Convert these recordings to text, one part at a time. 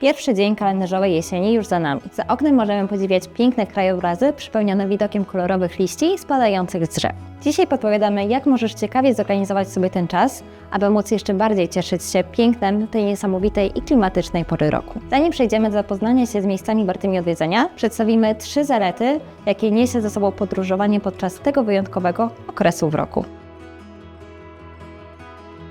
Pierwszy dzień kalendarzowej jesieni już za nami. Za oknem możemy podziwiać piękne krajobrazy przypełnione widokiem kolorowych liści spadających z drzew. Dzisiaj podpowiadamy, jak możesz ciekawie zorganizować sobie ten czas, aby móc jeszcze bardziej cieszyć się pięknem tej niesamowitej i klimatycznej pory roku. Zanim przejdziemy do zapoznania się z miejscami wartymi odwiedzenia, przedstawimy trzy zalety, jakie niesie ze sobą podróżowanie podczas tego wyjątkowego okresu w roku.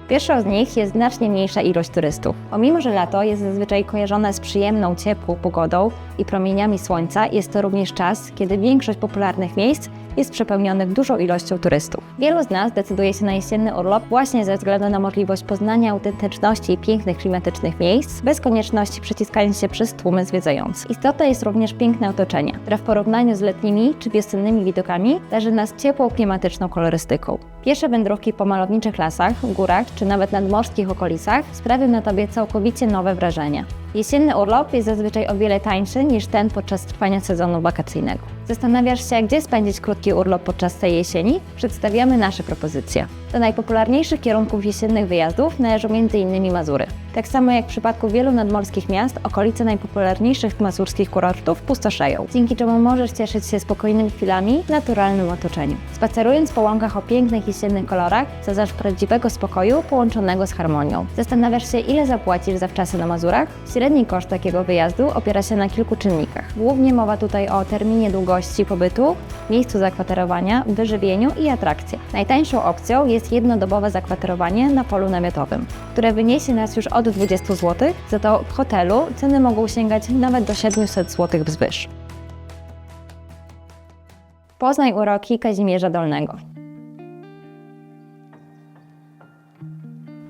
Pierwszą z nich jest znacznie mniejsza ilość turystów. Pomimo, że lato jest zazwyczaj kojarzone z przyjemną, ciepłą pogodą i promieniami słońca, jest to również czas, kiedy większość popularnych miejsc jest przepełnionych dużą ilością turystów. Wielu z nas decyduje się na jesienny urlop właśnie ze względu na możliwość poznania autentyczności pięknych klimatycznych miejsc, bez konieczności przeciskania się przez tłumy zwiedzających. Istotne jest również piękne otoczenie, które w porównaniu z letnimi czy wiosennymi widokami darzy nas ciepłą, klimatyczną kolorystyką. Piesze wędrówki po malowniczych lasach, górach czy nawet nadmorskich okolicach sprawią na Tobie całkowicie nowe wrażenie. Jesienny urlop jest zazwyczaj o wiele tańszy niż ten podczas trwania sezonu wakacyjnego. Zastanawiasz się, gdzie spędzić krótki urlop podczas tej jesieni? Przedstawiamy nasze propozycje. Do najpopularniejszych kierunków jesiennych wyjazdów należą m.in. Mazury. Tak samo jak w przypadku wielu nadmorskich miast, okolice najpopularniejszych mazurskich kurortów pustoszeją, dzięki czemu możesz cieszyć się spokojnymi chwilami w naturalnym otoczeniu. Spacerując po łąkach o pięknych jesiennych kolorach, zaznacz prawdziwego spokoju połączonego z harmonią. Zastanawiasz się, ile zapłacisz za wczasy na Mazurach? Średni koszt takiego wyjazdu opiera się na kilku czynnikach. Głównie mowa tutaj o terminie długości pobytu, miejscu zakwaterowania, wyżywieniu i atrakcjach. Najtańszą opcją jest jednodobowe zakwaterowanie na polu namiotowym, które wyniesie nas już od 20 zł, za to w hotelu ceny mogą sięgać nawet do 700 zł wzwyż. Poznaj uroki Kazimierza Dolnego.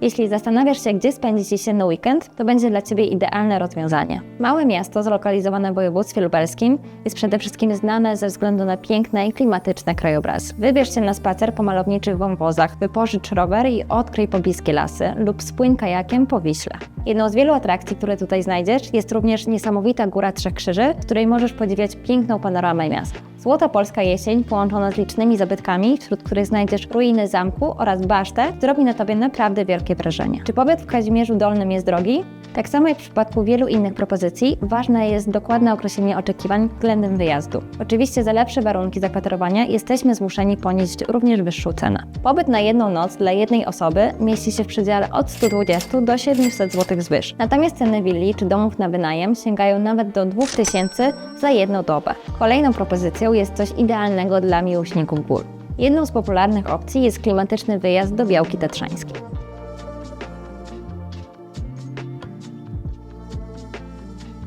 Jeśli zastanawiasz się, gdzie spędzić jesienny weekend, to będzie dla Ciebie idealne rozwiązanie. Małe miasto zlokalizowane w województwie lubelskim jest przede wszystkim znane ze względu na piękne i klimatyczne krajobrazy. Wybierz się na spacer po malowniczych wąwozach, wypożycz rower i odkryj pobliskie lasy lub spłyń kajakiem po Wiśle. Jedną z wielu atrakcji, które tutaj znajdziesz, jest również niesamowita Góra Trzech Krzyży, w której możesz podziwiać piękną panoramę miasta. Złota polska jesień połączona z licznymi zabytkami, wśród których znajdziesz ruiny zamku oraz basztę, zrobi na Tobie naprawdę wielkie wrażenie. Czy pobyt w Kazimierzu Dolnym jest drogi? Tak samo jak w przypadku wielu innych propozycji, ważne jest dokładne określenie oczekiwań względem wyjazdu. Oczywiście za lepsze warunki zakwaterowania jesteśmy zmuszeni ponieść również wyższą cenę. Pobyt na jedną noc dla jednej osoby mieści się w przedziale od 120 do 700 zł zwyż. Natomiast ceny willi czy domów na wynajem sięgają nawet do 2000 za jedną dobę. Kolejną propozycją jest coś idealnego dla miłośników gór. Jedną z popularnych opcji jest klimatyczny wyjazd do Białki Tatrzańskiej.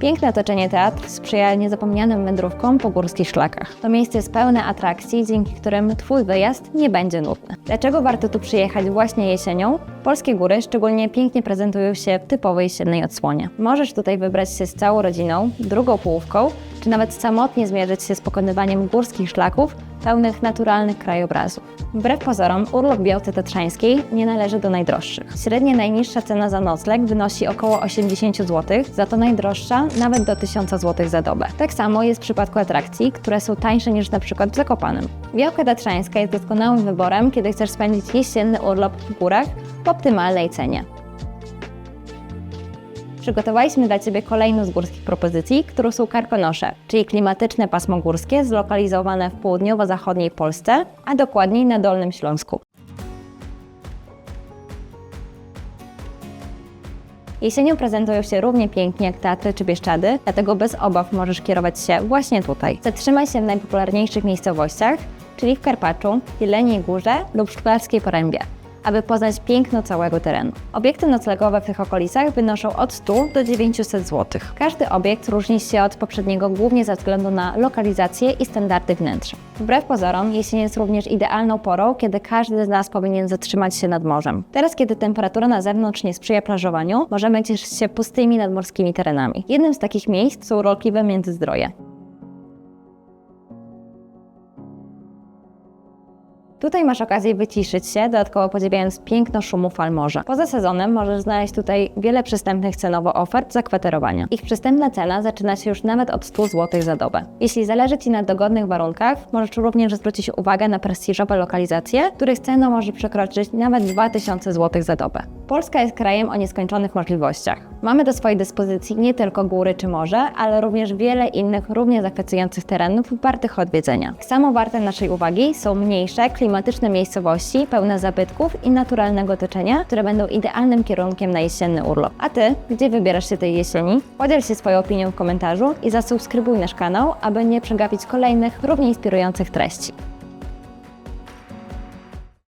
Piękne otoczenie teatr sprzyja niezapomnianym wędrówkom po górskich szlakach. To miejsce jest pełne atrakcji, dzięki którym Twój wyjazd nie będzie nudny. Dlaczego warto tu przyjechać właśnie jesienią? Polskie góry szczególnie pięknie prezentują się w typowej jesiennej odsłonie. Możesz tutaj wybrać się z całą rodziną, drugą połówką, czy nawet samotnie zmierzyć się z pokonywaniem górskich szlaków pełnych naturalnych krajobrazów. Wbrew pozorom, urlop w Białce Tatrzańskiej nie należy do najdroższych. Średnia najniższa cena za nocleg wynosi około 80 zł, za to najdroższa nawet do 1000 zł za dobę. Tak samo jest w przypadku atrakcji, które są tańsze niż na przykład w Zakopanem. Białka Tatrzańska jest doskonałym wyborem, kiedy chcesz spędzić jesienny urlop w górach w optymalnej cenie. Przygotowaliśmy dla Ciebie kolejną z górskich propozycji, którą są karkonosze, czyli klimatyczne pasmo górskie zlokalizowane w południowo-zachodniej Polsce, a dokładniej na Dolnym Śląsku. Jesienią prezentują się równie pięknie jak teatry czy Bieszczady, dlatego bez obaw możesz kierować się właśnie tutaj. Zatrzymaj się w najpopularniejszych miejscowościach, czyli w Karpaczu, Jeleniej Górze lub Szklarskiej Porębie aby poznać piękno całego terenu. Obiekty noclegowe w tych okolicach wynoszą od 100 do 900 zł. Każdy obiekt różni się od poprzedniego głównie ze względu na lokalizację i standardy wnętrza. Wbrew pozorom, jesień jest również idealną porą, kiedy każdy z nas powinien zatrzymać się nad morzem. Teraz, kiedy temperatura na zewnątrz nie sprzyja plażowaniu, możemy cieszyć się pustymi nadmorskimi terenami. Jednym z takich miejsc są urokliwe Międzyzdroje. Tutaj masz okazję wyciszyć się, dodatkowo podziwiając piękno szumu fal morza. Poza sezonem możesz znaleźć tutaj wiele przystępnych cenowo ofert zakwaterowania. Ich przystępna cena zaczyna się już nawet od 100 zł za dobę. Jeśli zależy Ci na dogodnych warunkach, możesz również zwrócić uwagę na prestiżowe lokalizacje, których cena może przekroczyć nawet 2000 zł za dobę. Polska jest krajem o nieskończonych możliwościach. Mamy do swojej dyspozycji nie tylko góry czy morze, ale również wiele innych równie zachwycających terenów wartych odwiedzenia. Tak samo warte naszej uwagi są mniejsze, klimatyczne miejscowości, pełne zabytków i naturalnego otoczenia, które będą idealnym kierunkiem na jesienny urlop. A Ty, gdzie wybierasz się tej jesieni? Podziel się swoją opinią w komentarzu i zasubskrybuj nasz kanał, aby nie przegapić kolejnych równie inspirujących treści.